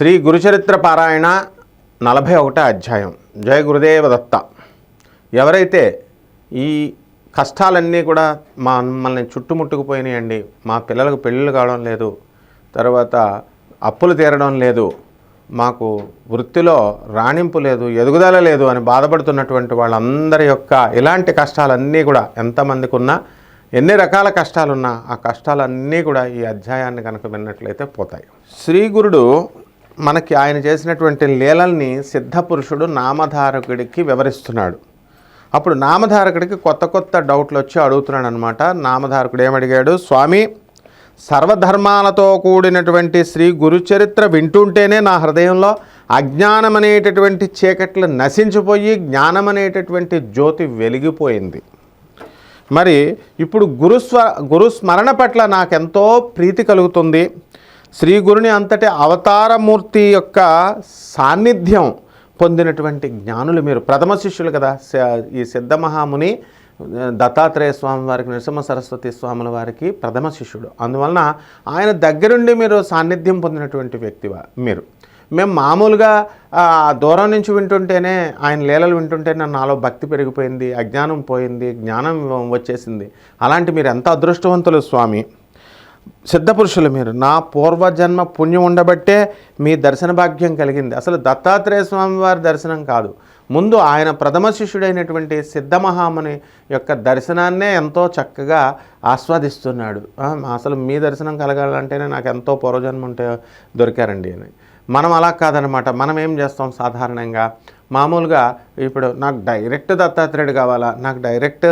శ్రీ గురుచరిత్ర పారాయణ నలభై ఒకటో అధ్యాయం. జయ గురుదేవ దత్త. ఎవరైతే ఈ కష్టాలన్నీ కూడా మా మమ్మల్ని చుట్టుముట్టుకుపోయినాయండి మా పిల్లలకు పెళ్ళిళ్ళు కావడం లేదు తర్వాత అప్పులు తీరడం లేదు మాకు వృత్తిలో రాణింపు లేదు ఎదుగుదల లేదు అని బాధపడుతున్నటువంటి వాళ్ళందరి యొక్క ఇలాంటి కష్టాలన్నీ కూడా ఎంతమందికి ఉన్నా ఎన్ని రకాల కష్టాలున్నా ఆ కష్టాలన్నీ కూడా ఈ అధ్యాయాన్ని కనుక విన్నట్లయితే పోతాయి. శ్రీ గురుడు మనకి ఆయన చేసినటువంటి లీలల్ని సిద్ధపురుషుడు నామధారకుడికి వివరిస్తున్నాడు. అప్పుడు నామధారకుడికి కొత్త కొత్త డౌట్లు వచ్చి అడుగుతున్నాడు అనమాట నామధారకుడు ఏమడిగాడు? స్వామి సర్వధర్మాలతో కూడినటువంటి శ్రీ గురుచరిత్ర వింటుంటేనే నా హృదయంలో అజ్ఞానం అనేటటువంటి చీకట్లు నశించిపోయి జ్ఞానం అనేటటువంటి జ్యోతి వెలిగిపోయింది. మరి ఇప్పుడు గురుస్వ గురుస్మరణ పట్ల నాకెంతో ప్రీతి కలుగుతుంది. శ్రీ గురుని అంతటి అవతారమూర్తి యొక్క సాన్నిధ్యం పొందినటువంటి జ్ఞానులు మీరు ప్రథమ శిష్యులు కదా ఈ సిద్ధమహాముని దత్తాత్రేయ స్వామి వారికి నరసింహ సరస్వతి స్వాముల వారికి ప్రథమ శిష్యుడు. అందువలన ఆయన దగ్గరుండి మీరు సాన్నిధ్యం పొందినటువంటి వ్యక్తివా మీరు. మేము మామూలుగా దూరం నుంచి వింటుంటేనే ఆయన లీలలు వింటుంటేనే నాలో భక్తి పెరిగిపోయింది అజ్ఞానం పోయింది జ్ఞానం వచ్చేసింది. అలాంటి మీరు ఎంత అదృష్టవంతులు స్వామి? సిద్ధపురుషులు మీరు. నా పూర్వజన్మ పుణ్యం ఉండబట్టే మీ దర్శన భాగ్యం కలిగింది. అసలు దత్తాత్రేయ స్వామి వారి దర్శనం కాదు. ముందు ఆయన ప్రథమ శిష్యుడైనటువంటి సిద్ధమహాముని యొక్క దర్శనాన్నే ఎంతో చక్కగా ఆస్వాదిస్తున్నాడు. అసలు మీ దర్శనం కలగాలంటేనే నాకు ఎంతో పూర్వజన్మ ఉంటే దొరికారండి అని. మనం అలా కాదనమాట. మనం ఏం చేస్తాం సాధారణంగా? మామూలుగా ఇప్పుడు నాకు డైరెక్ట్ దత్తాత్రేయుడు కావాలా? నాకు డైరెక్ట్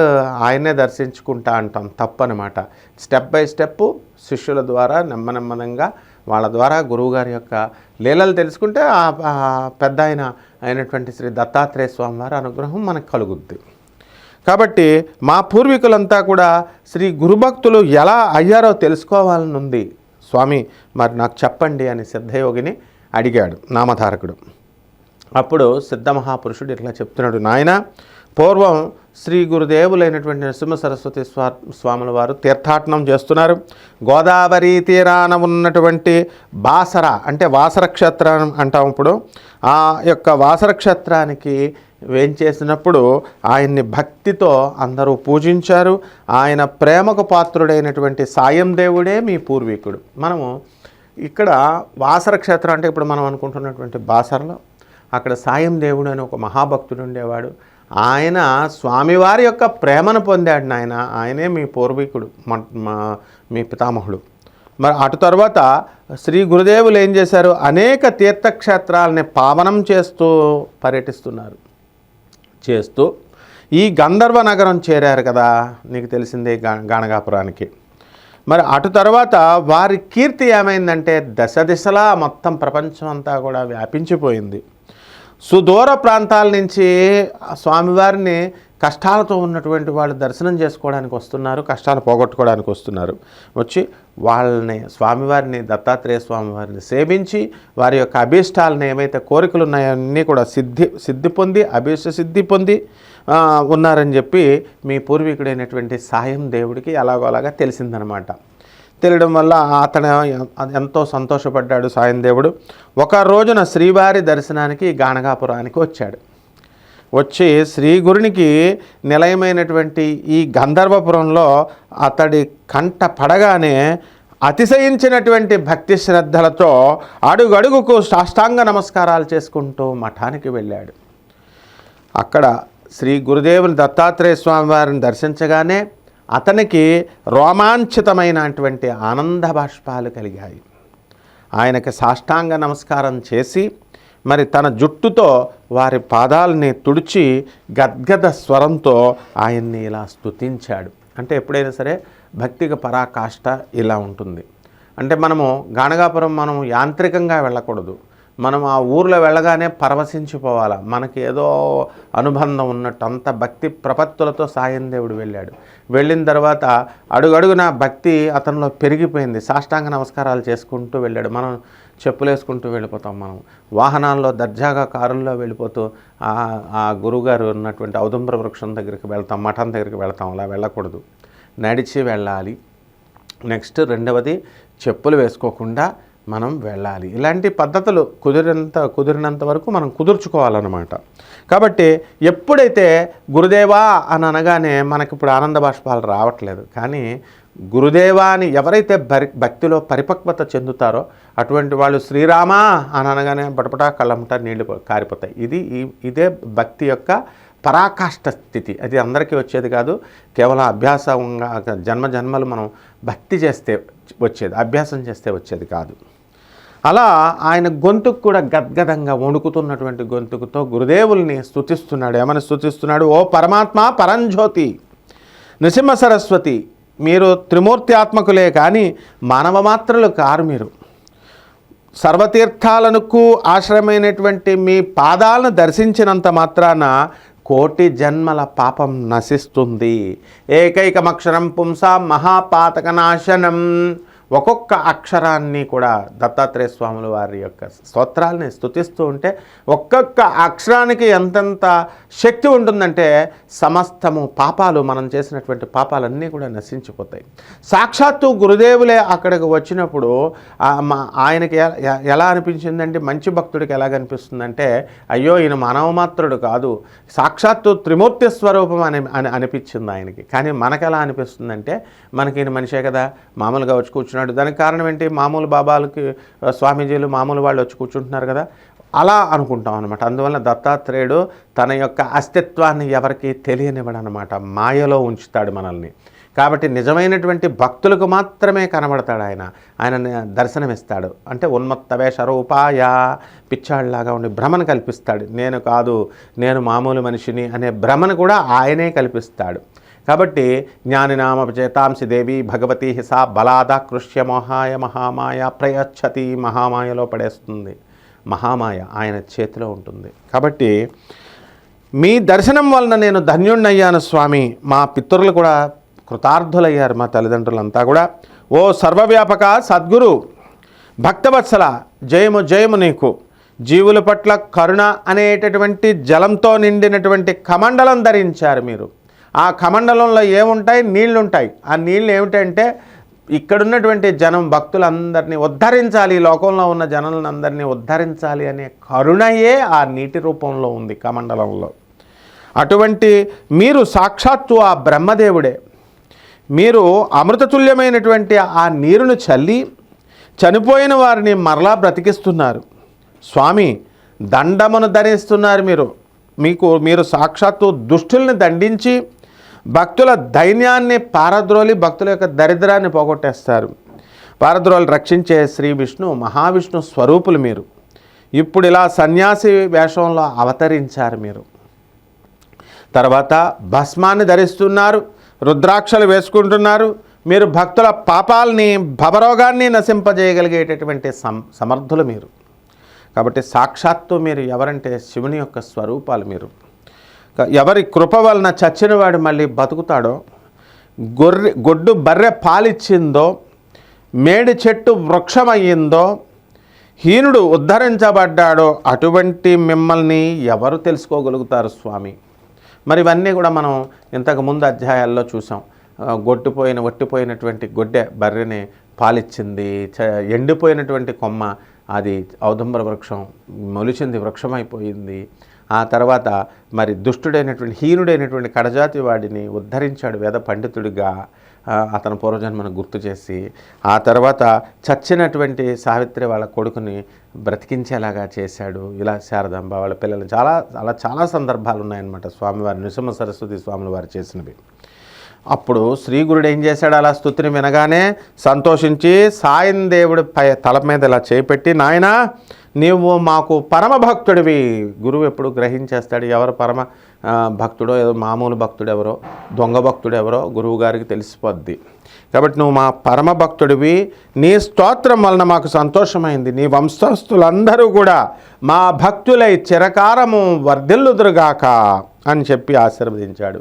ఆయనే దర్శించుకుంటా అంటాం. తప్పనమాట. స్టెప్ బై స్టెప్ శిష్యుల ద్వారా నెమ్మ నెమ్మదంగా వాళ్ళ ద్వారా గురువుగారి యొక్క లీలలు తెలుసుకుంటే ఆ పెద్ద ఆయన అయినటువంటి శ్రీ దత్తాత్రేయ స్వామి వారి అనుగ్రహం మనకు కలుగుద్ది. కాబట్టి మా పూర్వీకులంతా కూడా శ్రీ గురుభక్తులు ఎలా అయ్యారో తెలుసుకోవాలని ఉంది స్వామి మరి నాకు చెప్పండి అని సిద్ధయోగిని అడిగాడు నామధారకుడు. అప్పుడు సిద్ధమహాపురుషుడు ఇట్లా చెప్తున్నాడు నాయన పూర్వం శ్రీ గురుదేవులైనటువంటి నరసింహ సరస్వతి స్వా స్వాముల వారు తీర్థాటనం చేస్తున్నారు. గోదావరి తీరాన ఉన్నటువంటి బాసర అంటే వాసర క్షేత్రం అంటాం ఇప్పుడు. ఆ యొక్క వాసర క్షేత్రానికి వేంచేసినప్పుడు ఆయన్ని భక్తితో అందరూ పూజించారు. ఆయన ప్రేమకు పాత్రుడైనటువంటి సాయం దేవుడే మీ పూర్వీకుడు. మనము ఇక్కడ వాసర క్షేత్రం అంటే ఇప్పుడు మనం అనుకుంటున్నటువంటి బాసరలో అక్కడ సాయం దేవుడు అని ఒక మహాభక్తుడు ఉండేవాడు. ఆయన స్వామివారి యొక్క ప్రేమను పొందాడు నాయన. ఆయనే మీ పూర్వీకుడు మీ పితామహుడు. మరి అటు తర్వాత శ్రీ గురుదేవులు ఏం చేశారు? అనేక తీర్థక్షేత్రాలని పావనం చేస్తూ పర్యటిస్తున్నారు. చేస్తూ ఈ గంధర్వ నగరం చేరారు కదా నీకు తెలిసిందే గణగాపురానికి గాణగాపురానికి మరి అటు తర్వాత వారి కీర్తి ఏమైందంటే దశ దిశలా మొత్తం ప్రపంచం అంతా కూడా వ్యాపించిపోయింది. సుదూర ప్రాంతాల నుంచి స్వామివారిని కష్టాలతో ఉన్నటువంటి వాళ్ళు దర్శనం చేసుకోవడానికి వస్తున్నారు కష్టాలు పోగొట్టుకోవడానికి వస్తున్నారు. వచ్చి వాళ్ళని స్వామివారిని దత్తాత్రేయ స్వామివారిని సేవించి వారి యొక్క అభీష్టాలను ఏమైతే కోరికలు ఉన్నాయో అన్నీ కూడా సిద్ధి సిద్ధి పొంది అభీష్ట సిద్ధి పొంది ఉన్నారని చెప్పి మీ పూర్వీకుడైనటువంటి సాయం దేవుడికి ఎలాగోలాగా తెలిసిందనమాట. తెలియడం వల్ల అతను ఎంతో సంతోషపడ్డాడు సాయం దేవుడు. ఒక రోజున శ్రీవారి దర్శనానికి గానగాపురానికి వచ్చాడు. వచ్చి శ్రీ గురునికి నిలయమైనటువంటి ఈ గంధర్వపురంలో అతడి కంట పడగానే అతిశయించినటువంటి భక్తి శ్రద్ధలతో అడుగడుగుకు సాష్టాంగ నమస్కారాలు చేసుకుంటూ మఠానికి వెళ్ళాడు. అక్కడ శ్రీ గురుదేవుని దత్తాత్రేయ స్వామి వారిని దర్శించగానే అతనికి రోమాంచితమైనటువంటి ఆనంద బాష్పాలు కలిగాయి. ఆయనకి సాష్టాంగ నమస్కారం చేసి మరి తన జుట్టుతో వారి పాదాలని తుడిచి గద్గద స్వరంతో ఆయన్ని ఇలా స్తుతించాడు. అంటే ఎప్పుడైనా సరే భక్తికి పరాకాష్ట ఇలా ఉంటుంది. అంటే మనము గాణగాపురం మనం యాంత్రికంగా వెళ్ళకూడదు. మనం ఆ ఊర్లో వెళ్ళగానే పరవశించిపోవాలి. మనకి ఏదో అనుబంధం ఉన్నట్టు అంత భక్తి ప్రపత్తులతో సాయం దేవుడు వెళ్ళాడు. వెళ్ళిన తర్వాత అడుగడుగున భక్తి అతనిలో పెరిగిపోయింది. సాష్టాంగ నమస్కారాలు చేసుకుంటూ వెళ్ళాడు. మనం చెప్పులు వేసుకుంటూ వెళ్ళిపోతాం మనం. వాహనాల్లో దర్జాగా కారుల్లో వెళ్ళిపోతూ ఆ ఆ గురువుగారు ఉన్నటువంటి ఔదుంబర వృక్షం దగ్గరికి వెళ్తాం మఠం దగ్గరికి వెళ్తాం అలా వెళ్ళకూడదు. నడిచి వెళ్ళాలి. నెక్స్ట్ రెండవది చెప్పులు వేసుకోకుండా మనం వెళ్ళాలి. ఇలాంటి పద్ధతులు కుదిరినంత కుదిరినంత వరకు మనం కుదుర్చుకోవాలన్నమాట. కాబట్టి ఎప్పుడైతే గురుదేవా అని అనగానే మనకి ఇప్పుడు ఆనంద బాష్పాలు రావట్లేదు కానీ గురుదేవా అని ఎవరైతే భరి భక్తిలో పరిపక్వత చెందుతారో అటువంటి వాళ్ళు శ్రీరామా అని అనగానే పటపటా కళ్ళముట నీళ్ళు కారిపోతాయి. ఇది ఈ- ఇదే భక్తి యొక్క పరాకాష్ఠ స్థితి. అది అందరికీ వచ్చేది కాదు కేవలం అభ్యాసంగా జన్మ జన్మలు మనం భక్తి చేస్తే వచ్చేది అభ్యాసం చేస్తే వచ్చేది కాదు. అలా ఆయన గొంతుకు కూడా గద్గదంగా వణుకుతున్నటువంటి గొంతుకుతో గురుదేవుల్ని స్థుతిస్తున్నాడు ఏమని స్థుతిస్తున్నాడు ఓ పరమాత్మ పరంజ్యోతి నృసింహ సరస్వతి మీరు త్రిమూర్తి ఆత్మకులే కానీ మానవ మాత్రలు కారు మీరు. సర్వతీర్థాలకు ఆశ్రమైనటువంటి మీ పాదాలను దర్శించినంత మాత్రాన కోటి జన్మల పాపం నశిస్తుంది. ఏకైకమక్షరం పుంసా మహాపాతక నాశనం ఒక్కొక్క అక్షరాన్ని కూడా దత్తాత్రేయ స్వాముల వారి యొక్క స్తోత్రాలని స్తుతిస్తూ ఉంటే ఒక్కొక్క అక్షరానికి ఎంతెంత శక్తి ఉంటుందంటే సమస్తము పాపాలు మనం చేసినటువంటి పాపాలన్నీ కూడా నశించిపోతాయి. సాక్షాత్తు గురుదేవులే అక్కడికి వచ్చినప్పుడు ఆయనకి ఎలా అనిపించిందంటే మంచి భక్తుడికి ఎలా కనిపిస్తుందంటే అయ్యో ఈయన మానవమాత్రుడు కాదు. సాక్షాత్తు త్రిమూర్తి స్వరూపం అని అని అనిపించింది ఆయనకి. కానీ మనకు ఎలా అనిపిస్తుందంటే మనకి ఈయన మనిషే కదా. మామూలుగా వచ్చి కూర్చున్నాడు దానికి కారణం ఏంటి? మామూలు బాబాలకి స్వామీజీలు మామూలు వాళ్ళు వచ్చి కూర్చుంటున్నారు కదా. అలా అనుకుంటాం అనమాట అందువల్ల దత్తాత్రేయుడు తన యొక్క అస్తిత్వాన్ని ఎవరికి తెలియనివ్వడు అనమాట మాయలో ఉంచుతాడు మనల్ని. కాబట్టి నిజమైనటువంటి భక్తులకు మాత్రమే కనబడతాడు ఆయన. ఆయన దర్శనమిస్తాడు. అంటే ఉన్మత్త వేష రూపాయ ఉండి భ్రమను కల్పిస్తాడు. నేను కాదు నేను మామూలు మనిషిని అనే భ్రమను కూడా ఆయనే కల్పిస్తాడు. కాబట్టి జ్ఞానినామ చేతాంసి దేవి భగవతి సా బలాద కృష్యమోహాయ మహామాయ ప్రయచ్చతి మహామాయలో పడేస్తుంది. మహామాయ ఆయన చేతిలో ఉంటుంది. కాబట్టి మీ దర్శనం వలన నేను ధన్యుణ్ణయ్యాను స్వామి. మా పితరులు కూడా కృతార్థులయ్యారు మా తల్లిదండ్రులంతా కూడా. ఓ సర్వవ్యాపక సద్గురు భక్తవత్సల జయము జయము నీకు. జీవుల పట్ల కరుణ అనేటటువంటి జలంతో నిండినటువంటి కమండలం ధరించారు మీరు. ఆ కమండలంలో ఏముంటాయి? నీళ్ళు ఉంటాయి ఆ నీళ్ళు ఏమిటంటే ఇక్కడున్నటువంటి జనం భక్తులందరినీ ఉద్ధరించాలి. ఈ లోకంలో ఉన్న జనులందరినీ ఉద్ధరించాలి అనే కరుణయే ఆ నీటి రూపంలో ఉంది కమండలంలో. అటువంటి మీరు సాక్షాత్తు ఆ బ్రహ్మదేవుడే. మీరు అమృతతుల్యమైనటువంటి ఆ నీరును చల్లి చనిపోయిన వారిని మరలా బ్రతికిస్తున్నారు. స్వామి దండమును ధరిస్తున్నారు మీరు. మీకు మీరు సాక్షాత్తు దుష్టుల్ని దండించి భక్తుల దైన్యాన్ని పారద్రోలి భక్తుల యొక్క దరిద్రాన్ని పోగొట్టేస్తారు. పారద్రోలు రక్షించే శ్రీ విష్ణు మహావిష్ణు స్వరూపులు మీరు. ఇప్పుడు ఇలా సన్యాసి వేషంలో అవతరించారు మీరు. తర్వాత భస్మాన్ని ధరిస్తున్నారు రుద్రాక్షలు వేసుకుంటున్నారు మీరు భక్తుల పాపాలని భవరోగాన్ని నశింపజేయగలిగేటటువంటి సం సమర్థులు మీరు. కాబట్టి సాక్షాత్తు మీరు ఎవరంటే శివుని యొక్క స్వరూపాలు మీరు. ఎవరి కృప వలన చచ్చినవాడు మళ్ళీ బతుకుతాడో గొర్రె గొడ్డు బర్రె పాలిచ్చిందో మేడి చెట్టు వృక్షమయ్యిందో హీనుడు ఉద్ధరించబడ్డాడో అటువంటి మిమ్మల్ని ఎవరు తెలుసుకోగలుగుతారు స్వామి? మరి ఇవన్నీ కూడా మనం ఇంతకు ముందు అధ్యాయాల్లో చూసాం. గొడ్డుపోయిన ఒట్టిపోయినటువంటి గొడ్డె బర్రెని పాలిచ్చింది చ ఎండిపోయినటువంటి కొమ్మ అది ఔదంబర వృక్షం మొలిచింది వృక్షమైపోయింది. ఆ తర్వాత మరి దుష్టుడైనటువంటి హీనుడైనటువంటి కడజాతి వాడిని ఉద్ధరించాడు వేద పండితుడిగా అతను అతని పూర్వజన్మను గుర్తు చేసి ఆ తర్వాత చచ్చినటువంటి సావిత్రి వాళ్ళ కొడుకుని బ్రతికించేలాగా చేశాడు. ఇలా శారదాంబ వాళ్ళ పిల్లలు చాలా అలా చాలా సందర్భాలు ఉన్నాయన్నమాట స్వామివారి నృసింహ సరస్వతి స్వాముల వారు చేసినవి. అప్పుడు శ్రీగురుడు ఏం చేశాడు? అలా స్థుతిని వినగానే సంతోషించి సాయం దేవుడి పై తల మీద ఇలా చేపెట్టి నాయనా నీవు మాకు పరమ భక్తుడివి. గురువు ఎప్పుడు గ్రహించేస్తాడు ఎవరు పరమ భక్తుడో ఏదో మామూలు భక్తుడు ఎవరో దొంగ భక్తుడు ఎవరో గురువు గారికి తెలిసిపోద్ది. కాబట్టి నువ్వు మా పరమ భక్తుడివి నీ స్తోత్రం వలన మాకు సంతోషమైంది. నీ వంశస్థులందరూ కూడా మా భక్తులై చిరకారము వర్ధిల్లుదురుగాక అని చెప్పి ఆశీర్వదించాడు.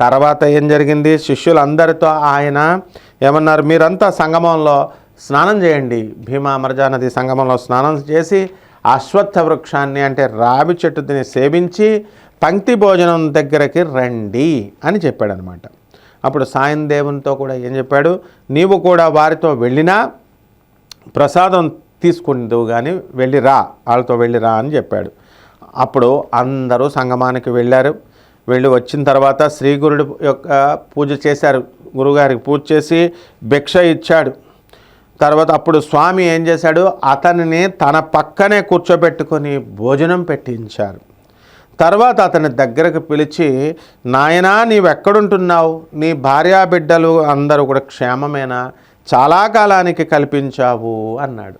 తర్వాత ఏం జరిగింది? శిష్యులందరితో ఆయన ఏమన్నారు? మీరంతా సంగమంలో స్నానం చేయండి. భీమా అమరజా నది సంగమంలో స్నానం చేసి అశ్వత్థ వృక్షాన్ని అంటే రావి చెట్టుని సేవించి పంక్తి భోజనం దగ్గరకి రండి అని చెప్పాడనమాట. అప్పుడు సాయం దేవునితో కూడా ఏం చెప్పాడు? నీవు కూడా వారితో వెళ్ళినా ప్రసాదం తీసుకుందువు కానీ వెళ్ళిరా వాళ్ళతో వెళ్ళిరా అని చెప్పాడు. అప్పుడు అందరూ సంగమానికి వెళ్ళారు. వీళ్ళు వచ్చిన తర్వాత శ్రీ గురుడు యొక్క పూజ చేశారు. గురుగారికి పూజ చేసి భిక్ష ఇచ్చాడు. తర్వాత అప్పుడు స్వామి ఏం చేశాడు? అతనిని తన పక్కనే కూర్చోబెట్టుకొని భోజనం పెట్టించారు. తర్వాత అతని దగ్గరకు పిలిచి నాయనా నీవెక్కడుంటున్నావు? నీ భార్యా బిడ్డలు అందరూ కూడా క్షేమమేనా? చాలా కాలానికి కల్పించావు అన్నాడు.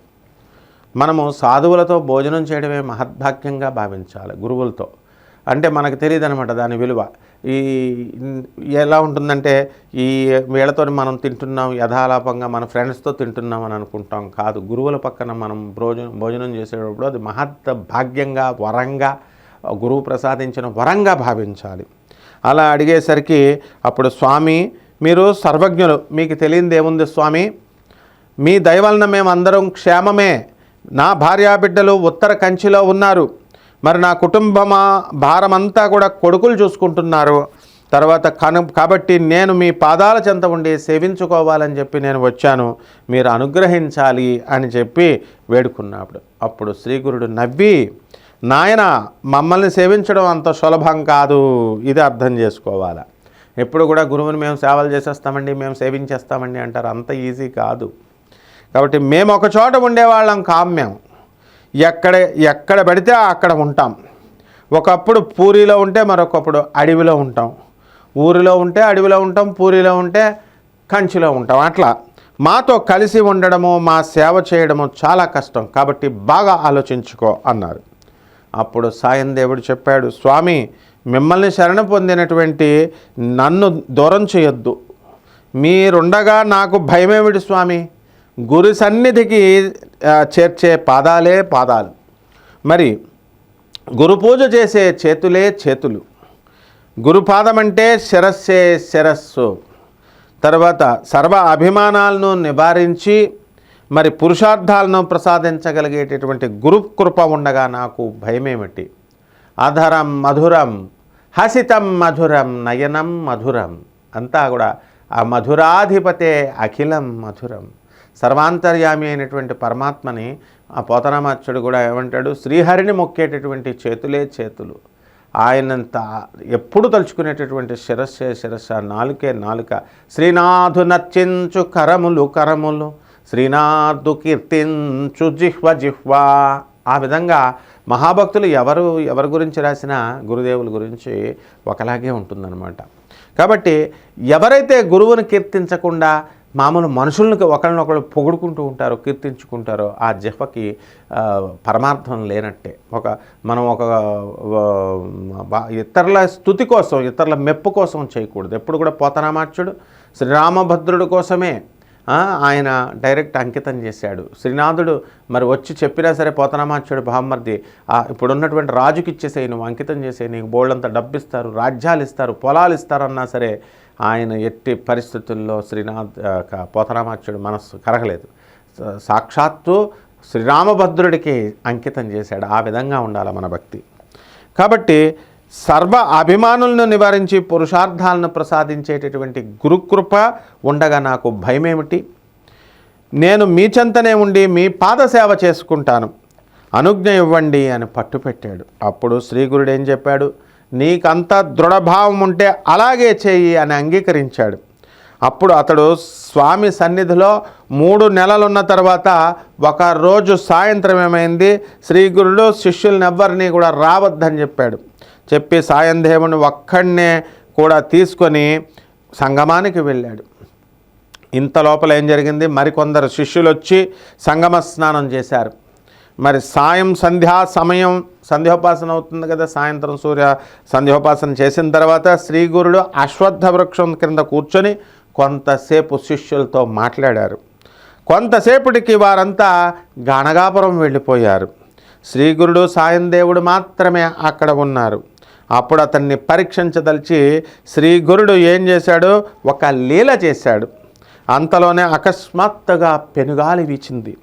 మనము సాధువులతో భోజనం చేయడమే మహద్భాగ్యంగా భావించాలి గురువులతో. అంటే మనకు తెలియదు అనమాట దాని విలువ. ఈ ఎలా ఉంటుందంటే ఈ వీళ్ళతో మనం తింటున్నాం యథాలాపంగా మన ఫ్రెండ్స్తో తింటున్నాం అని అనుకుంటాం కాదు. గురువుల పక్కన మనం భోజనం భోజనం చేసేటప్పుడు అది మహత్ భాగ్యంగా వరంగా గురువు ప్రసాదించిన వరంగా భావించాలి. అలా అడిగేసరికి అప్పుడు స్వామి మీరు సర్వజ్ఞులు మీకు తెలియంది ఏముంది స్వామి? మీ దయవలన మేమందరం క్షేమమే. నా భార్యాబిడ్డలు ఉత్తర కంచిలో ఉన్నారు. మరి నా కుటుంబమా భారమంతా కూడా కొడుకులు చూసుకుంటున్నారు. తర్వాత కను కాబట్టి నేను మీ పాదాల చెంత ఉండి సేవించుకోవాలని చెప్పి నేను వచ్చాను. మీరు అనుగ్రహించాలి అని చెప్పి వేడుకున్నప్పుడు. అప్పుడు శ్రీగురుడు నవ్వి నాయన మమ్మల్ని సేవించడం అంత సులభం కాదు. ఇది అర్థం చేసుకోవాలా? ఎప్పుడు కూడా గురువుని మేము సేవలు చేసేస్తామండి మేము సేవించేస్తామండి అంటారు. అంత ఈజీ కాదు. కాబట్టి మేము ఒక చోట ఉండేవాళ్ళం కాం మేము ఎక్కడ ఎక్కడ పడితే అక్కడ ఉంటాం. ఒకప్పుడు పూరిలో ఉంటే మరొకప్పుడు అడవిలో ఉంటాం. ఊరిలో ఉంటే అడవిలో ఉంటాం పూరిలో ఉంటే కంచిలో ఉంటాం. అట్లా మాతో కలిసి ఉండడము మా సేవ చేయడము చాలా కష్టం. కాబట్టి బాగా ఆలోచించుకో అన్నారు. అప్పుడు సాయం దేవుడు చెప్పాడు స్వామి మిమ్మల్ని శరణ పొందినటువంటి నన్ను దూరం చేయొద్దు. మీరుండగా నాకు భయమేమిటి స్వామి? గురు సన్నిధికి చేర్చే పాదాలే పాదాలు. మరి గురు పూజ చేసే చేతులే చేతులు. గురుపాదం అంటే శిరస్సే శిరస్సు. తర్వాత సర్వ అభిమానాలను నివారించి మరి పురుషార్థాలను ప్రసాదించగలిగేటటువంటి గురు కృప ఉండగా నాకు భయమేమిటి? అధరం మధురం హసితం మధురం నయనం మధురం. అంతా కూడా ఆ మధురాధిపతే అఖిలం మధురం. సర్వాంతర్యామి అయినటువంటి పరమాత్మని ఆ పోతనామాచ్యుడు కూడా ఏమంటాడు? శ్రీహరిని మొక్కేటటువంటి చేతులే చేతులు. ఆయనంత ఎప్పుడు తలుచుకునేటటువంటి శిరస్సే శిరస్స నాలుకే నాలుక. శ్రీనాథు నర్చించు కరములు కరములు శ్రీనాథు కీర్తించు జిహ్వ జిహ్వా. ఆ విధంగా మహాభక్తులు ఎవరు ఎవరి గురించి రాసినా గురుదేవుల గురించి ఒకలాగే ఉంటుందన్నమాట. కాబట్టి ఎవరైతే గురువుని కీర్తించకుండా మామూలు మనుషులను ఒకరినొకరు పొగుడుకుంటూ ఉంటారో కీర్తించుకుంటారో ఆ జిహ్వకి పరమార్థం లేనట్టే. ఒక మనం ఒక ఇతరుల స్థుతి కోసం ఇతరుల మెప్పు కోసం చేయకూడదు. ఎప్పుడు కూడా పోతనామాచ్యుడు శ్రీరామభద్రుడు కోసమే ఆయన డైరెక్ట్ అంకితం చేశాడు. శ్రీనాథుడు మరి వచ్చి చెప్పినా సరే పోతనామాచ్యుడు బామ్మర్ది ఆ, ఇప్పుడున్నటువంటి రాజుకి ఇచ్చేసేయి నువ్వు అంకితం చేసేయి నీకు బోళ్ళంత డబ్బిస్తారు రాజ్యాలు ఇస్తారు పొలాలు ఇస్తారన్నా సరే ఆయన ఎట్టి పరిస్థితుల్లో శ్రీనాథ్ పోతరామాచ్యుడు మనస్సు కరగలేదు. సాక్షాత్తు శ్రీరామభద్రుడికి అంకితం చేశాడు. ఆ విధంగా ఉండాలి మన భక్తి. కాబట్టి సర్వ అభిమానులను నివారించి పురుషార్థాలను ప్రసాదించేటటువంటి గురుకృప ఉండగా నాకు భయమేమిటి? నేను మీ చెంతనే ఉండి మీ పాదసేవ చేసుకుంటాను. అనుజ్ఞ ఇవ్వండి అని పట్టుపెట్టాడు. అప్పుడు శ్రీగురుడు ఏం చెప్పాడు? నీకంత దృఢభావం ఉంటే అలాగే చేయి అని అంగీకరించాడు. అప్పుడు అతడు స్వామి సన్నిధిలో మూడు నెలలున్న తర్వాత ఒక రోజు సాయంత్రం ఏమైంది? శ్రీగురుడు శిష్యుల్ని ఎవ్వరినీ కూడా రావద్దని చెప్పాడు. చెప్పి సాయందేవుని ఒక్కడినే కూడా తీసుకొని సంగమానికి వెళ్ళాడు. ఇంత లోపల ఏం జరిగింది? మరికొందరు శిష్యులు వచ్చి సంగమ స్నానం చేశారు. మరి సాయం సంధ్యా సమయం సంధ్యోపాసన అవుతుంది కదా సాయంత్రం సూర్య సంధ్యోపాసన చేసిన తర్వాత శ్రీ గురుడు అశ్వత్థ వృక్షం క్రింద కూర్చొని కొంతసేపు శిష్యులతో మాట్లాడారు. కొంతసేపటికి వారంతా గణగాపురం వెళ్ళిపోయారు. శ్రీగురుడు సాయం దేవుడు మాత్రమే అక్కడ ఉన్నారు. అప్పుడు అతన్ని పరీక్షించదలిచి శ్రీగురుడు ఏం చేశాడు? ఒక లీల చేశాడు. అంతలోనే అకస్మాత్తుగా పెనుగాలి వీచింది.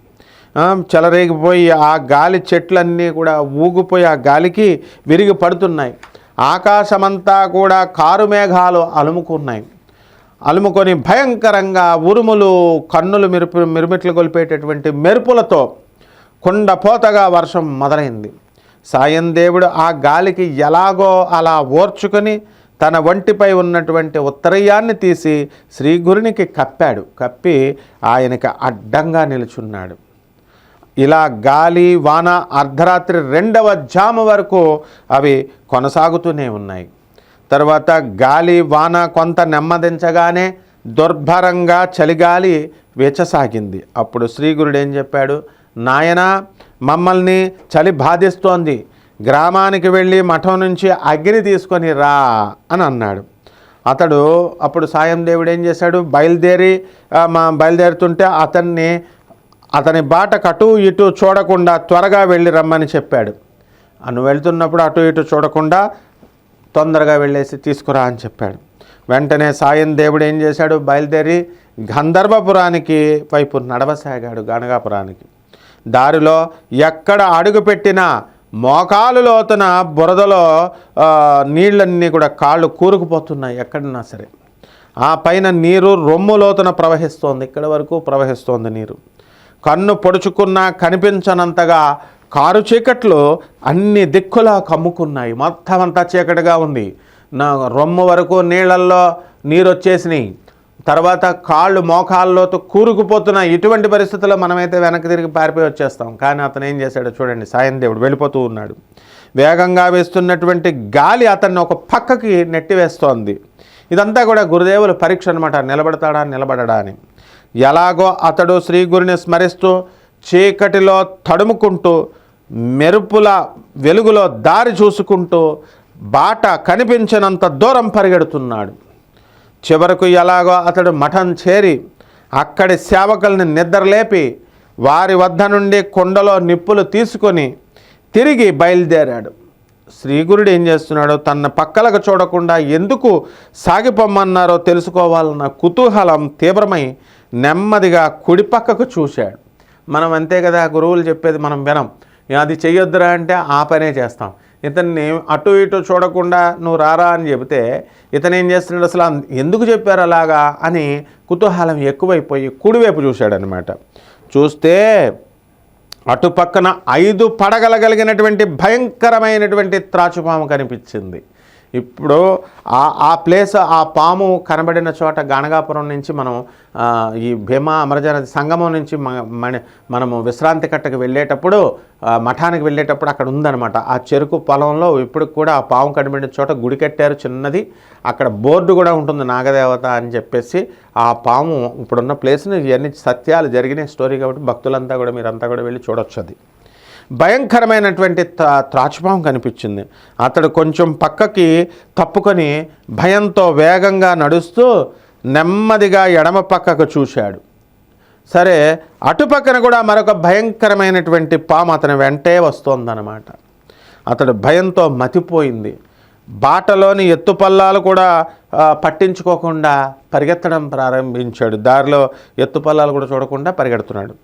చెలరేగిపోయి ఆ గాలి చెట్లన్నీ కూడా ఊగిపోయి ఆ గాలికి విరిగి పడుతున్నాయి. ఆకాశమంతా కూడా కారు మేఘాలు అలుముకున్నాయి. అలుముకొని భయంకరంగా ఉరుములు కన్నులు మెరుపు మిరుమిట్లు గొలిపేటటువంటి మెరుపులతో కుండపోతగా వర్షం మొదలైంది. సాయం దేవుడు ఆ గాలికి ఎలాగో అలా ఓర్చుకొని తన ఒంటిపై ఉన్నటువంటి ఉత్తరయాన్ని తీసి శ్రీగురునికి కప్పాడు. కప్పి ఆయనకి అడ్డంగా నిలుచున్నాడు. ఇలా గాలి వాన అర్ధరాత్రి రెండవ జాము వరకు అవి కొనసాగుతూనే ఉన్నాయి. తర్వాత గాలి వాన కొంత నెమ్మదించగానే దుర్భరంగా చలిగాలి వేచసాగింది. అప్పుడు శ్రీగురుడు ఏం చెప్పాడు? నాయన మమ్మల్ని చలి బాధిస్తోంది. గ్రామానికి వెళ్ళి మఠం నుంచి అగ్ని తీసుకొని రా అని అన్నాడు. అతడు అప్పుడు సాయం దేవుడు ఏం చేశాడు? బయలుదేరి మా బయలుదేరుతుంటే అతన్ని అతని బాట కటు ఇటు చూడకుండా త్వరగా వెళ్ళి రమ్మని చెప్పాడు. అను వెళ్తున్నప్పుడు అటు ఇటు చూడకుండా తొందరగా వెళ్ళేసి తీసుకురా అని చెప్పాడు. వెంటనే సాయం దేవుడు ఏం చేశాడు? బయలుదేరి గంధర్వపురానికి వైపు నడవసాగాడు గణగాపురానికి దారిలో ఎక్కడ అడుగు పెట్టినా మోకాలు లోతున బురదలో నీళ్ళన్నీ కూడా కాళ్ళు కూరుకుపోతున్నాయి ఎక్కడన్నా సరే. ఆ పైన నీరు రొమ్ము లోతున ప్రవహిస్తోంది. ఇక్కడ వరకు ప్రవహిస్తోంది నీరు. కన్ను పొడుచుకున్నా కనిపించనంతగా కారు చీకట్లు అన్ని దిక్కులా కమ్ముకున్నాయి. మొత్తం అంతా చీకటిగా ఉంది. నా రొమ్ము వరకు నీళ్ళల్లో నీరు వచ్చేసినాయి తర్వాత కాళ్ళు మోకాళ్ళలోతో కూరుకుపోతున్నాయి. ఇటువంటి పరిస్థితుల్లో మనమైతే వెనక్కి తిరిగి పారిపోయి వచ్చేస్తాం. కానీ అతను ఏం చేశాడో చూడండి. సాయం దేవుడు వెళ్ళిపోతూ ఉన్నాడు. వేగంగా వేస్తున్నటువంటి గాలి అతన్ని ఒక పక్కకి నెట్టివేస్తోంది. ఇదంతా కూడా గురుదేవుల పరీక్ష అనమాట నిలబడతాడా నిలబడడా అని. ఎలాగో అతడు శ్రీ గురిని స్మరిస్తూ చీకటిలో తడుముకుంటూ మెరుపుల వెలుగులో దారి చూసుకుంటూ బాట కనిపించినంత దూరం పరిగెడుతున్నాడు. చివరకు ఎలాగో అతడు మఠం చేరి అక్కడి సేవకుల్ని నిద్రలేపి వారి వద్ద నుండి కుండలో నిప్పులు తీసుకొని తిరిగి బయలుదేరాడు. శ్రీగురుడు ఏం చేస్తున్నాడో తన పక్కలకు చూడకుండా ఎందుకు సాగిపోమ్మన్నారో తెలుసుకోవాలన్న కుతూహలం తీవ్రమై నెమ్మదిగా కుడిపక్కకు చూశాడు. మనం అంతే కదా గురువులు చెప్పేది మనం వినం. అది చెయ్యొద్దురా అంటే ఆ పనే చేస్తాం. ఇతన్ని అటు ఇటు చూడకుండా నువ్వు రారా అని చెబితే ఇతను ఏం చేస్తున్నాడు అసలు ఎందుకు చెప్పారు అలాగా అని కుతూహలం ఎక్కువైపోయి కుడివైపు చూశాడనమాట చూస్తే అటుపక్కన ఐదు పడగలగలిగినటువంటి భయంకరమైనటువంటి త్రాచుపాము కనిపించింది. ఇప్పుడు ఆ ఆ ప్లేస్ ఆ పాము కనబడిన చోట గణగాపురం నుంచి మనం ఈ భీమా అమరజానది సంగమం నుంచి మ- మన మనము విశ్రాంతి కట్టకు వెళ్ళేటప్పుడు మఠానికి వెళ్ళేటప్పుడు అక్కడ ఉందన్నమాట. ఆ చెరుకు పొలంలో ఇప్పుడు కూడా ఆ పాము కనబడిన చోట గుడి కట్టారు చిన్నది. అక్కడ బోర్డు కూడా ఉంటుంది నాగదేవత అని చెప్పేసి. ఆ పాము ఇప్పుడున్న ప్లేస్ని ఇవన్నీ సత్యాలు జరిగిన స్టోరీ కాబట్టి భక్తులంతా కూడా మీరంతా కూడా వెళ్ళి చూడొచ్చు అది. భయంకరమైనటువంటి త్రా- త్రాచుపాము కనిపించింది. అతడు కొంచెం పక్కకి తప్పుకొని భయంతో వేగంగా నడుస్తూ నెమ్మదిగా ఎడమ పక్కకు చూశాడు. సరే అటుపక్కన కూడా మరొక భయంకరమైనటువంటి పాము అతని వెంటే వస్తోందన్నమాట. అతడు భయంతో మతిపోయింది. బాటలోని ఎత్తుపల్లాలు కూడా పట్టించుకోకుండా పరిగెత్తడం ప్రారంభించాడు. దారిలో ఎత్తుపల్లాలు కూడా చూడకుండా పరిగెడుతున్నాడు.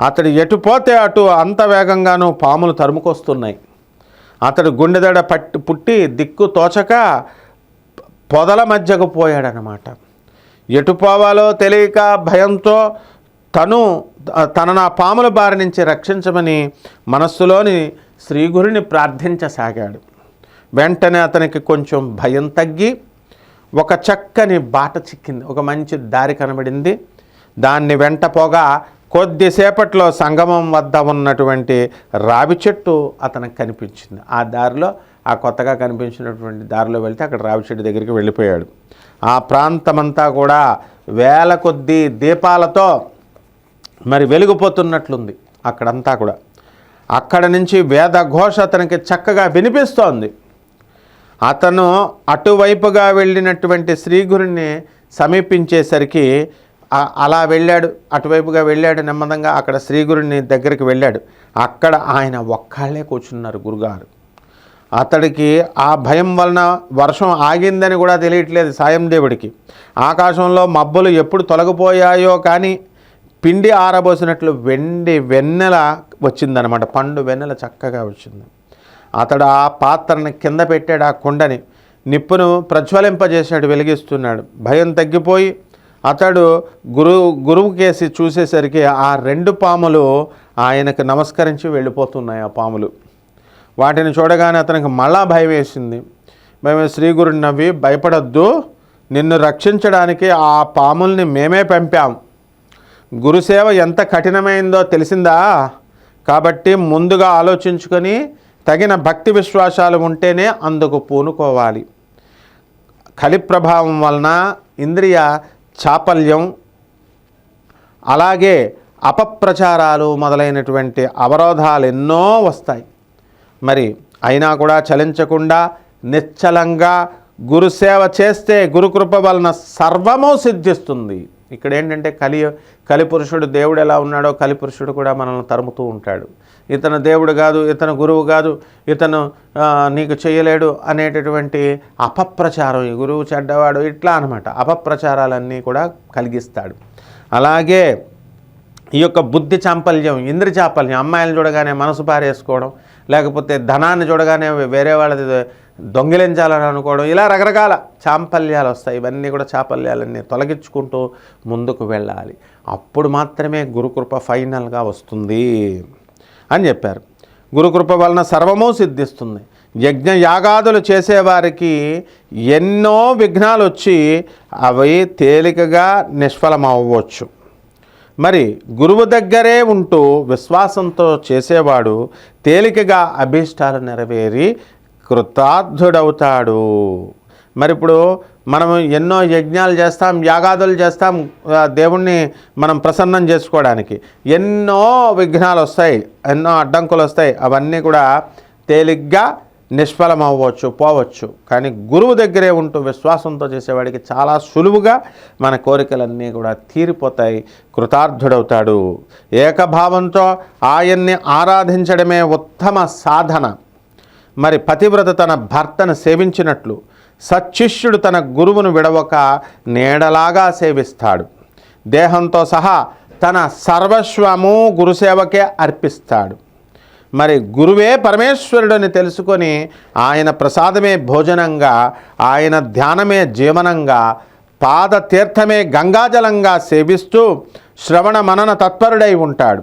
అతడు ఎటు పోతే అటు అంత వేగంగానూ పాములు తరుముకొస్తున్నాయి. అతడు గుండెదడ పట్టి పుట్టి దిక్కు తోచక పొదల మధ్యకు పోయాడనమాట. ఎటు పోవాలో తెలియక భయంతో తను తనను ఆ పాముల బారి నుంచి రక్షించమని మనస్సులోని శ్రీగురిని ప్రార్థించసాగాడు. వెంటనే అతనికి కొంచెం భయం తగ్గి ఒక చక్కని బాట చిక్కింది. ఒక మంచి దారి కనబడింది. దాన్ని వెంట పోగా కొద్దిసేపట్లో సంగమం వద్ద ఉన్నటువంటి రావి చెట్టు అతనికి కనిపించింది. ఆ దారిలో ఆ కొత్తగా కనిపించినటువంటి దారిలో వెళ్తే అక్కడ రావి చెట్టు దగ్గరికి వెళ్ళిపోయాడు. ఆ ప్రాంతమంతా కూడా వేల కొద్ది దీపాలతో మరి వెలిగిపోతున్నట్లుంది అక్కడంతా కూడా. అక్కడ నుంచి వేద ఘోష అతనికి చక్కగా వినిపిస్తోంది. అతను అటువైపుగా వెళ్ళినటువంటి శ్రీగురిని సమీపించేసరికి అలా వెళ్ళాడు అటువైపుగా వెళ్ళాడు నెమ్మదంగా అక్కడ శ్రీగురుని దగ్గరికి వెళ్ళాడు. అక్కడ ఆయన ఒక్కళ్ళే కూర్చున్నారు గురుగారు. అతడికి ఆ భయం వలన వర్షం ఆగిందని కూడా తెలియట్లేదు సాయం దేవుడికి. ఆకాశంలో మబ్బులు ఎప్పుడు తొలగిపోయాయో కానీ పిండి ఆరబోసినట్లు వెండి వెన్నెల వచ్చిందనమాట పండు వెన్నెల చక్కగా వచ్చింది. అతడు ఆ పాత్రని కింద పెట్టాడు ఆ కుండని. నిప్పును ప్రజ్వలింపజేశాడు వెలిగిస్తున్నాడు. భయం తగ్గిపోయి అతడు గురు గురువు కేసి చూసేసరికి ఆ రెండు పాములు ఆయనకు నమస్కరించి వెళ్ళిపోతున్నాయి ఆ పాములు. వాటిని చూడగానే అతనికి మళ్ళా భయం వేసింది. మేము శ్రీ గురుని నవ్వి భయపడద్దు. నిన్ను రక్షించడానికి ఆ పాముల్ని మేమే పంపాం. గురుసేవ ఎంత కఠినమైందో తెలిసిందా? కాబట్టి ముందుగా ఆలోచించుకొని తగిన భక్తి విశ్వాసాలు ఉంటేనే అందుకు పూనుకోవాలి. కలి ప్రభావం వలన ఇంద్రియ చాపల్యం అలాగే అపప్రచారాలు మొదలైనటువంటి అవరోధాలు ఎన్నో వస్తాయి. మరి అయినా కూడా చలించకుండా నిశ్చలంగా గురుసేవ చేస్తే గురుకృప వలన సర్వము సిద్ధిస్తుంది. ఇక్కడ ఏంటంటే కలి కలిపురుషుడు దేవుడు ఎలా ఉన్నాడో కలిపురుషుడు కూడా మనల్ని తరుముతూ ఉంటాడు. ఇతను దేవుడు కాదు ఇతను గురువు కాదు ఇతను నీకు చేయలేడు అనేటటువంటి అపప్రచారం ఈ గురువు చెడ్డవాడు ఇట్లా అనమాట అపప్రచారాలన్నీ కూడా కలిగిస్తాడు. అలాగే ఈ యొక్క బుద్ధి చాంపల్యం ఇంద్ర చాపల్యం అమ్మాయిలను చూడగానే మనసు పారేసుకోవడం లేకపోతే ధనాన్ని చూడగానే వేరే వాళ్ళది దొంగిలించాలని అనుకోవడం ఇలా రకరకాల చాంపల్యాలు వస్తాయి. ఇవన్నీ కూడా చాపల్యాలన్నీ తొలగించుకుంటూ ముందుకు వెళ్ళాలి. అప్పుడు మాత్రమే గురుకృప ఫైనల్గా వస్తుంది అని చెప్పారు. గురుకృప వలన సర్వము సిద్ధిస్తుంది. యజ్ఞ యాగాదులు చేసేవారికి ఎన్నో విఘ్నాలు వచ్చి అవి తేలికగా నిష్ఫలమవ్వచ్చు. మరి గురువు దగ్గరే ఉంటూ విశ్వాసంతో చేసేవాడు తేలికగా అభీష్టాలు నెరవేరి కృతార్థుడవుతాడు. మరి ఇప్పుడు మనం ఎన్నో యజ్ఞాలు చేస్తాం యాగాదులు చేస్తాం దేవుణ్ణి మనం ప్రసన్నం చేసుకోవడానికి. ఎన్నో విఘ్నాలు వస్తాయి ఎన్నో అడ్డంకులు వస్తాయి అవన్నీ కూడా తేలిగ్గా నిష్ఫలం అవ్వచ్చు పోవచ్చు. కానీ గురువు దగ్గరే ఉంటూ విశ్వాసంతో చేసేవాడికి చాలా సులువుగా మన కోరికలన్నీ కూడా తీరిపోతాయి. కృతార్థుడవుతాడు. ఏకభావంతో ఆయన్ని ఆరాధించడమే ఉత్తమ సాధన. మరి పతివ్రత తన భర్తను సేవించినట్లు సచ్చిష్యుడు తన గురువును విడవక నీడలాగా సేవిస్తాడు. దేహంతో సహా తన సర్వస్వము గురుసేవకే అర్పిస్తాడు. మరి గురువే పరమేశ్వరుడని తెలుసుకొని ఆయన ప్రసాదమే భోజనంగా ఆయన ధ్యానమే జీవనంగా పాద తీర్థమే గంగాజలంగా సేవిస్తూ శ్రవణ మనన తత్పరుడై ఉంటాడు.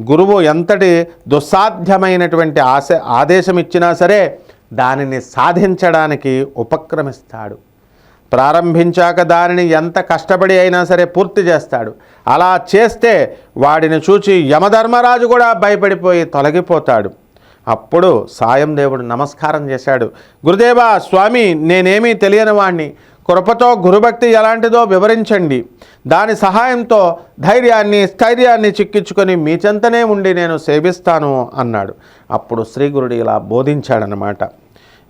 గురువు ఎంతటి దుస్సాధ్యమైనటువంటి ఆశ ఆదేశం ఇచ్చినా సరే దానిని సాధించడానికి ఉపక్రమిస్తాడు. ప్రారంభించాక దానిని ఎంత కష్టపడి అయినా సరే పూర్తి చేస్తాడు. అలా చేస్తే వాడిని చూచి యమధర్మరాజు కూడా భయపడిపోయి తొలగిపోతాడు. అప్పుడు సాయం దేవుడు నమస్కారం చేశాడు. గురుదేవా స్వామి నేనేమీ తెలియని వాణ్ణి. కృపతో గురుభక్తి ఎలాంటిదో వివరించండి. దాని సహాయంతో ధైర్యాన్ని స్థైర్యాన్ని చిక్కించుకొని మీ చెంతనే ఉండి నేను సేవిస్తాను అన్నాడు. అప్పుడు శ్రీగురుడు ఇలా బోధించాడనమాట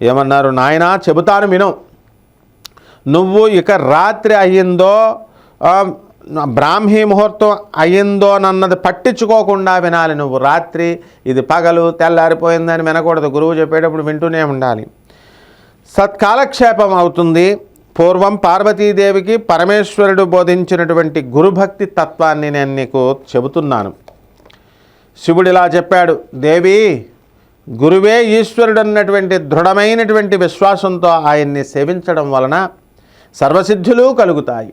ఏమన్నారు? నాయనా చెబుతాను విను. నువ్వు ఇక రాత్రి అయ్యిందో బ్రాహ్మీ ముహూర్తం అయ్యిందో నన్నది పట్టించుకోకుండా వినాలి నువ్వు. రాత్రి ఇది పగలు తెల్లారిపోయిందని వినకూడదు. గురువు చెప్పేటప్పుడు వింటూనే ఉండాలి. సత్కాలక్షేపం అవుతుంది. పూర్వం పార్వతీదేవికి పరమేశ్వరుడు బోధించినటువంటి గురుభక్తి తత్వాన్ని నేను నీకు చెబుతున్నాను. శివుడిలా చెప్పాడు దేవి గురువే ఈశ్వరుడు అన్నటువంటి దృఢమైనటువంటి విశ్వాసంతో ఆయన్ని సేవించడం వలన సర్వసిద్ధులు కలుగుతాయి.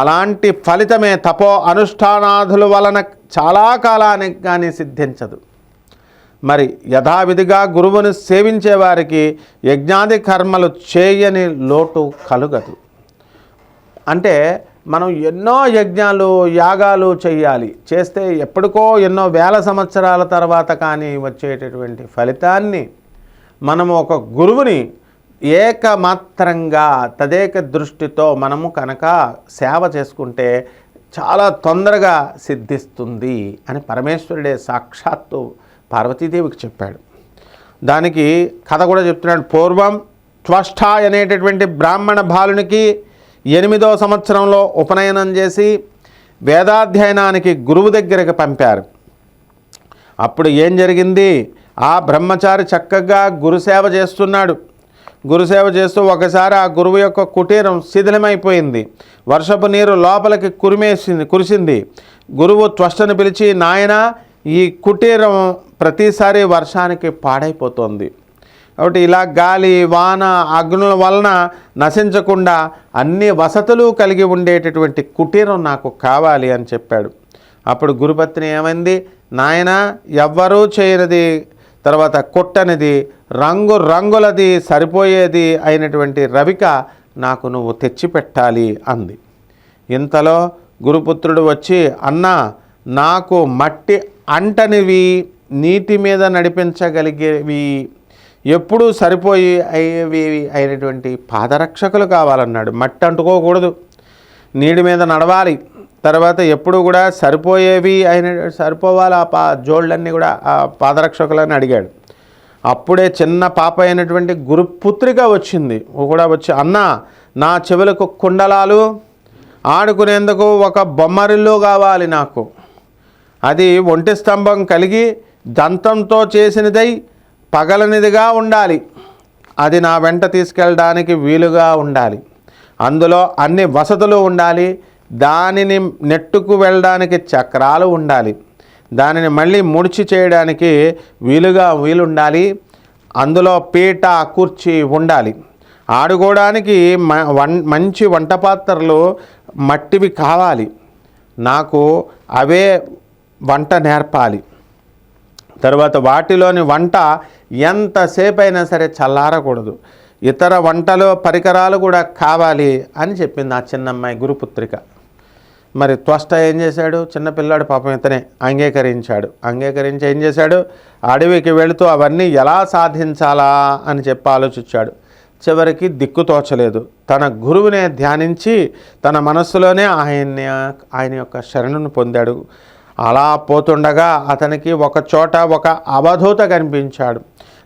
అలాంటి ఫలితమే తపో అనుష్ఠానాదుల వలన చాలా కాలానికి కానీ సిద్ధించదు. మరి యథావిధిగా గురువును సేవించే వారికి యజ్ఞాది కర్మలు చేయని లోటు కలుగదు. అంటే మనం ఎన్నో యజ్ఞాలు యాగాలు చేయాలి చేస్తే ఎప్పటికో ఎన్నో వేల సంవత్సరాల తర్వాత కానీ వచ్చేటటువంటి ఫలితాన్ని మనము ఒక గురువుని ఏకమాత్రంగా తదేక దృష్టితో మనము కనుక సేవ చేసుకుంటే చాలా తొందరగా సిద్ధిస్తుంది అని పరమేశ్వరుడే సాక్షాత్తు పార్వతీదేవికి చెప్పాడు. దానికి కథ కూడా చెప్తున్నాడు. పూర్వం త్వష్ట అనేటటువంటి బ్రాహ్మణ బాలునికి ఎనిమిదో సంవత్సరంలో ఉపనయనం చేసి వేదాధ్యయనానికి గురువు దగ్గరకు పంపారు. అప్పుడు ఏం జరిగింది? ఆ బ్రహ్మచారి చక్కగా గురుసేవ చేస్తున్నాడు. గురుసేవ చేస్తూ ఒకసారి ఆ గురువు యొక్క కుటీరం శిథిలమైపోయింది. వర్షపు నీరు లోపలికి కురిమేసింది కురిసింది. గురువు త్వష్టను పిలిచి నాయన ఈ కుటీరం ప్రతిసారి వర్షానికి పాడైపోతుంది. కాబట్టి ఇలా గాలి వాన అగ్నుల వలన నశించకుండా అన్ని వసతులు కలిగి ఉండేటటువంటి కుటీరం నాకు కావాలి అని చెప్పాడు. అప్పుడు గురుపత్ని ఏమైంది? నాయన ఎవ్వరూ చేయనిది తర్వాత కొట్టనిది రంగు రంగులది సరిపోయేది అయినటువంటి రవిక నాకు నువ్వు తెచ్చిపెట్టాలి అంది. ఇంతలో గురుపుత్రుడు వచ్చి అన్నా నాకు మట్టి అంటనివి. నీటి మీద నడిపించగలిగేవి ఎప్పుడూ సరిపోయి అయ్యేవి అయినటువంటి పాదరక్షకులు కావాలన్నాడు. మట్టి అంటుకోకూడదు. నీటి మీద నడవాలి. తర్వాత ఎప్పుడు కూడా సరిపోయేవి అయిన సరిపోవాలి ఆ పా జోళ్ళన్నీ కూడా ఆ పాదరక్షకులని అడిగాడు. అప్పుడే చిన్న పాప అయినటువంటి గురుపుత్రిక వచ్చింది. కూడా వచ్చి అన్న నా చెవులకు కుండలాలు ఆడుకునేందుకు ఒక బొమ్మరిల్లు కావాలి నాకు. అది ఒంటి స్తంభం కలిగి దంతంతో చేసినదై పగలనిదిగా ఉండాలి. అది నా వెంట తీసుకెళ్ళడానికి వీలుగా ఉండాలి. అందులో అన్ని వసతులు ఉండాలి. దానిని నెట్టుకు వెళ్ళడానికి చక్రాలు ఉండాలి. దానిని మళ్ళీ ముడిచి చేయడానికి వీలుగా వీలుండాలి. అందులో పీట కుర్చీ ఉండాలి. ఆడుకోవడానికి మ- వన్ మంచి వంట పాత్రలు మట్టివి కావాలి. నాకు అవే వంట నేర్పాలి. తర్వాత వాటిలోని వంట ఎంతసేపు అయినా సరే చల్లారకూడదు. ఇతర వంటలో పరికరాలు కూడా కావాలి అని చెప్పింది ఆ చిన్నమ్మాయి గురుపుత్రిక. మరి త్వష్ట ఏం చేశాడు? చిన్నపిల్లాడు పాపం ఇతనే అంగీకరించాడు. అంగీకరించి ఏం చేశాడు? అడవికి వెళుతూ అవన్నీ ఎలా సాధించాలా అని చెప్పి ఆలోచించాడు. చివరికి దిక్కు తోచలేదు. తన గురువునే ధ్యానించి తన మనస్సులోనే ఆయన్ని ఆయన యొక్క శరణును పొందాడు. అలా పోతుండగా అతనికి ఒక చోట ఒక అవధూత కనిపించాడు.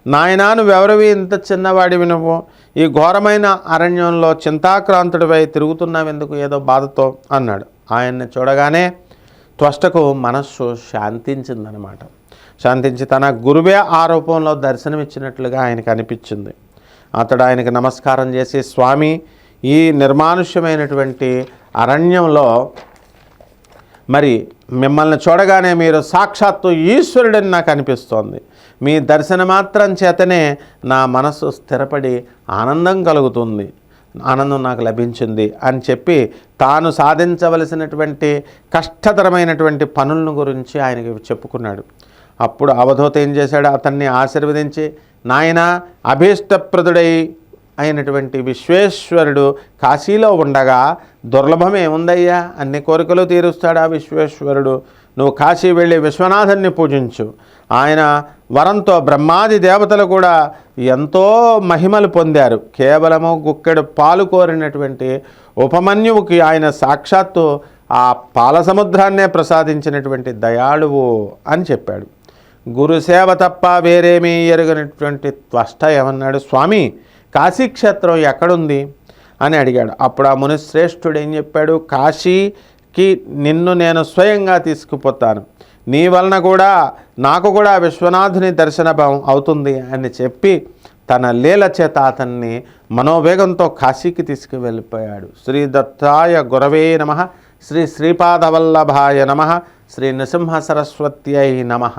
నాయనా నువ్వెవరివి? ఇంత చిన్నవాడివి నువ్వు. ఈ ఘోరమైన అరణ్యంలో చింతాక్రాంతుడివై తిరుగుతున్నావెందుకు? ఏదో బాధతో అన్నాడు. ఆయన్ని చూడగానే త్వష్టకు మనస్సు శాంతించిందనమాట. శాంతించి తన గురువే ఆ రూపంలో దర్శనమిచ్చినట్లుగా ఆయనకు అనిపించింది. అతడు ఆయనకు నమస్కారం చేసి స్వామి ఈ నిర్మానుష్యమైనటువంటి అరణ్యంలో మరి మిమ్మల్ని చూడగానే మీరు సాక్షాత్తు ఈశ్వరుడని నాకు అనిపిస్తోంది. మీ దర్శన మాత్రం చేతనే నా మనసు స్థిరపడి ఆనందం కలుగుతుంది. ఆనందం నాకు లభించింది అని చెప్పి తాను సాధించవలసినటువంటి కష్టతరమైనటువంటి పనులను గురించి ఆయనకి చెప్పుకున్నాడు. అప్పుడు అవధూత ఏం చేశాడు? అతన్ని ఆశీర్వదించి నాయన అభీష్టప్రదుడై అయినటువంటి విశ్వేశ్వరుడు కాశీలో ఉండగా దుర్లభం ఏముందయ్యా? అన్ని కోరికలు తీరుస్తాడు ఆ విశ్వేశ్వరుడు. నువ్వు కాశీ వెళ్ళి విశ్వనాథుని పూజించు. ఆయన వరంతో బ్రహ్మాది దేవతలు కూడా ఎంతో మహిమలు పొందారు. కేవలము గుక్కెడు పాలు కోరినటువంటి ఉపమన్యువుకి ఆయన సాక్షాత్తు ఆ పాల సముద్రాన్నే ప్రసాదించినటువంటి దయాళువు అని చెప్పాడు. గురుసేవ తప్ప వేరేమీ ఎరుగనటువంటి త్వష్ట ఏమన్నాడు? స్వామి కాశీక్షేత్రం ఎక్కడుంది? అని అడిగాడు. అప్పుడు ఆ మునిశ్రేష్ఠుడు ఏం చెప్పాడు? కాశీకి నిన్ను నేను స్వయంగా తీసుకుపోతాను. నీ వలన కూడా నాకు కూడా విశ్వనాథుని దర్శన భావం అవుతుంది అని చెప్పి తన లీల చేత అతన్ని మనోవేగంతో కాశీకి తీసుకువెళ్ళిపోయాడు. శ్రీ దత్తాయ గురవే నమ. శ్రీ శ్రీపాదవల్లభాయ నమ. శ్రీ నృసింహ సరస్వత్యై నమ.